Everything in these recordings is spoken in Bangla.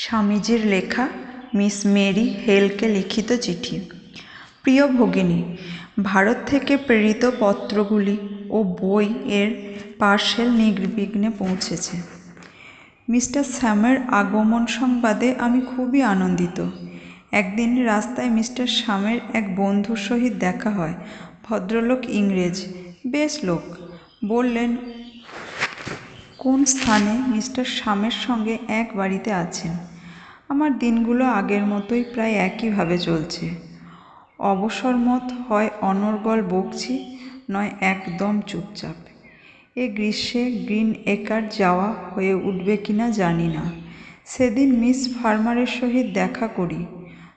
স্বামীজির লেখা মিস মেরি হেলকে লিখিত চিঠি। প্রিয় ভগিনী, ভারত থেকে প্রেরিত পত্রগুলি ও বই এর পার্সেল নির্বিঘ্নে পৌঁছেছে। মিস্টার স্যামের আগমন সংবাদে আমি খুবই আনন্দিত। একদিন রাস্তায় মিস্টার স্যামের এক বন্ধুর সহিত দেখা হয়। ভদ্রলোক ইংরেজ, বেশ লোক। বললেন কোন স্থানে মিস্টার স্যামের সঙ্গে এক বাড়িতে আছেন? আমার দিনগুলো আগের মতোই প্রায় একইভাবে চলছে। অবসরমত হয় অনর্গল বকছি, নয় একদম চুপচাপ। এ গ্রীষ্মে গ্রিন একার যাওয়া হয়ে উঠবে কিনা জানি না। সেদিন মিস ফার্মারের সহিত দেখা করি।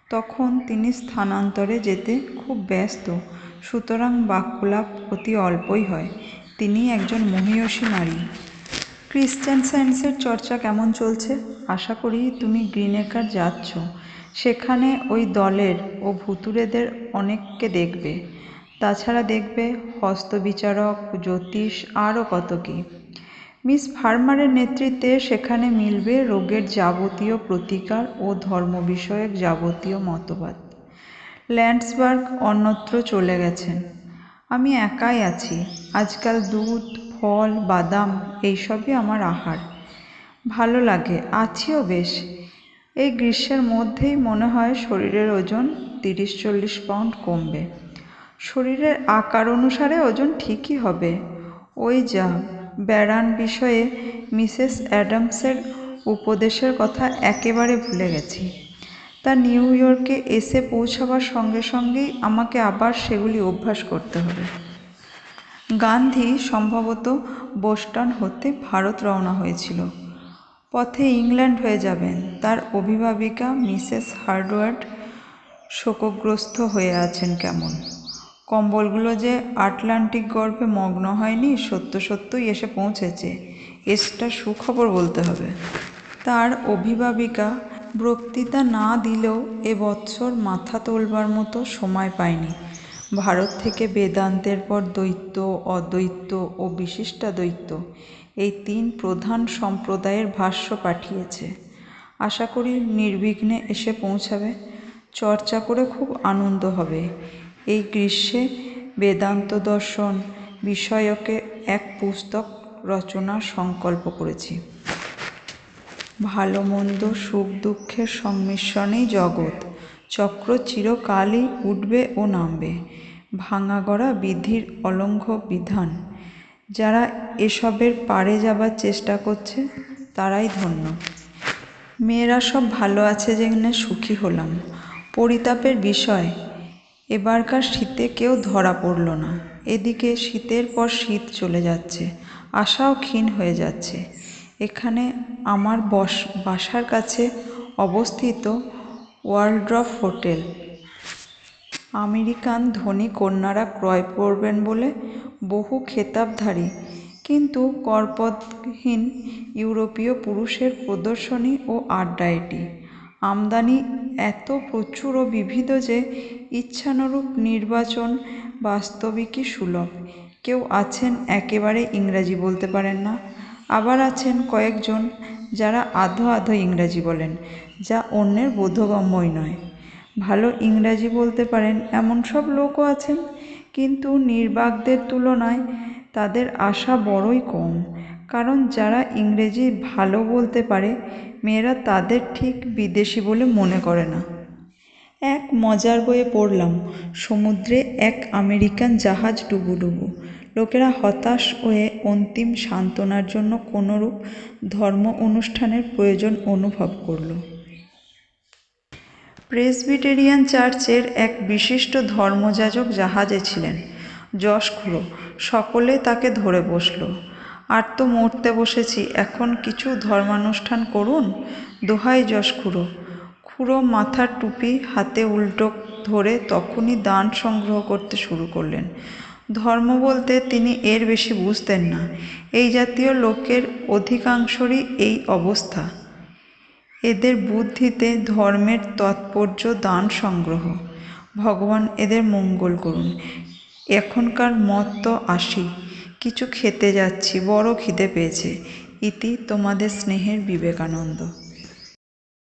তখন তিনি স্থানান্তরে যেতে খুব ব্যস্ত, সুতরাং বাক্যলাপ অতি অল্পই হয়। তিনি একজন মহীয়সী নারী। ক্রিশ্চান সায়েন্সের চর্চা কেমন চলছে? আশা করি তুমি গ্রিনেকার যাচ্ছ। সেখানে ওই দলের ও ভুতুড়েদের অনেককে দেখবে। তাছাড়া দেখবে হস্তবিচারক, জ্যোতিষ, আরও কত কী। মিস ফার্মারের নেতৃত্বে সেখানে মিলবে রোগের যাবতীয় প্রতিকার ও ধর্ম বিষয়ক যাবতীয় মতবাদ। ল্যান্ডসবার্গ অন্যত্র চলে গেছেন। আমি একাই আছি। আজকাল দুধ ফল, বাদাম, এইসবই আমার আহার। ভালো লাগে, আছিও বেশ। এই গ্রীষ্মের মধ্যেই মনে হয় শরীরের ওজন তিরিশ চল্লিশ পাউন্ড কমবে। শরীরের আকার অনুসারে ওজন ঠিকই হবে। ওই যা বেড়ান বিষয়ে মিসেস অ্যাডামসের উপদেশের কথা একেবারে ভুলে গেছি। তা নিউ ইয়র্কে এসে পৌঁছাবার সঙ্গে সঙ্গেই আমাকে আবার সেগুলি অভ্যাস করতে হবে। গান্ধী সম্ভবত বোস্টন হতে ভারত রওনা হয়েছিল। পথে ইংল্যান্ড হয়ে যাবেন। তার অভিভাবিকা মিসেস হার্ডওয়ার্ড শোকগ্রস্ত হয়ে আছেন কেমন? কম্বলগুলো যে আটলান্টিক গর্ভে মগ্ন হয়নি, সত্য সত্যই এসে পৌঁছেছে। এসটা সুখবর বলতে হবে। তার অভিভাবিকা বক্তৃতা না দিলেও এ বৎসর মাথা তোলবার মতো সময় পায়নি। ভারত থেকে বেদান্তের পর দ্বৈত অদ্বৈত ও বিশিষ্টাদ্বৈত এই তিন প্রধান সম্প্রদায়ের ভাষ্য পাঠিয়েছে। আশা করি নির্বিঘ্নে এসে পৌঁছাবে। চর্চা করে খুব আনন্দ হবে। এই গ্রীষ্মে বেদান্ত দর্শন বিষয়কে এক পুস্তক রচনার সংকল্প করেছি। ভালো মন্দ সুখ দুঃখের সংমিশ্রণেই জগৎ। চক্র চিরকালই উঠবে ও নামবে। ভাঙা গড়া বিধির অলঙ্ঘ বিধান। যারা এসবের পারে যাবার চেষ্টা করছে, তারাই ধন্য। মেয়েরা সব ভালো আছে জেনে সুখী হলাম। পরিতাপের বিষয়, এবারকার শীতে কেউ ধরা পড়ল না। এদিকে শীতের পর শীত চলে যাচ্ছে, আশাও ক্ষীণ হয়ে যাচ্ছে। এখানে আমার বস বাসার কাছে অবস্থিত ওয়ার্ল্ড্রফ হোটেল। আমেরিকান ধনী কন্যারা ক্রয় করবেন বলে বহু খেতাবধারী। কিন্তু করপদহীন ইউরোপীয় পুরুষের প্রদর্শনী ও আড্ডা এটি আমদানি এত প্রচুর ও বিবিধ যে ইচ্ছানুরূপ নির্বাচন বাস্তবিকই সুলভ। কেউ আছেন একেবারে ইংরাজি বলতে পারেন না। আবার আছেন কয়েকজন যারা আধো আধো ইংরাজি বলেন, যা অন্যের বোধগম্যই নয়। ভালো ইংরাজি বলতে পারেন এমন সব লোকও আছেন, কিন্তু নির্বাকদের তুলনায় তাদের আশা বড়ই কম, কারণ যারা ইংরেজি ভালো বলতে পারে, মেয়েরা তাদের ঠিক বিদেশি বলে মনে করে না। এক মজার বইয়ে পড়লাম, সমুদ্রে এক আমেরিকান জাহাজ ডুবুডুবু। লোকেরা হতাশ হয়ে অন্তিম সান্ত্বনার জন্য কোনোরূপ ধর্ম অনুষ্ঠানের প্রয়োজন অনুভব করল। প্রেসবিটেরিয়ান চার্চের এক বিশিষ্ট ধর্মযাজক জাহাজে ছিলেন। যশ খুঁড়ো সকলে তাকে ধরে বসল। আর তো মরতে বসেছি, এখন কিছু ধর্মানুষ্ঠান করুন? দোহাই যশ খুঁড়ো খুঁড়ো মাথার টুপি হাতে উল্টো ধরে তখনই দান সংগ্রহ করতে শুরু করলেন। ধর্ম বলতে তিনি এর বেশি বুঝতেন না। এই জাতীয় লোকের অধিকাংশরই এই অবস্থা। এদের বুদ্ধিতে ধর্মের তাৎপর্য দান সংগ্রহ। ভগবান এদের মঙ্গল করুন। এখনকার মত তো আসি। কিছু খেতে যাচ্ছি, বড় খিদে পেয়েছে। ইতি তোমাদের স্নেহের বিবেকানন্দ।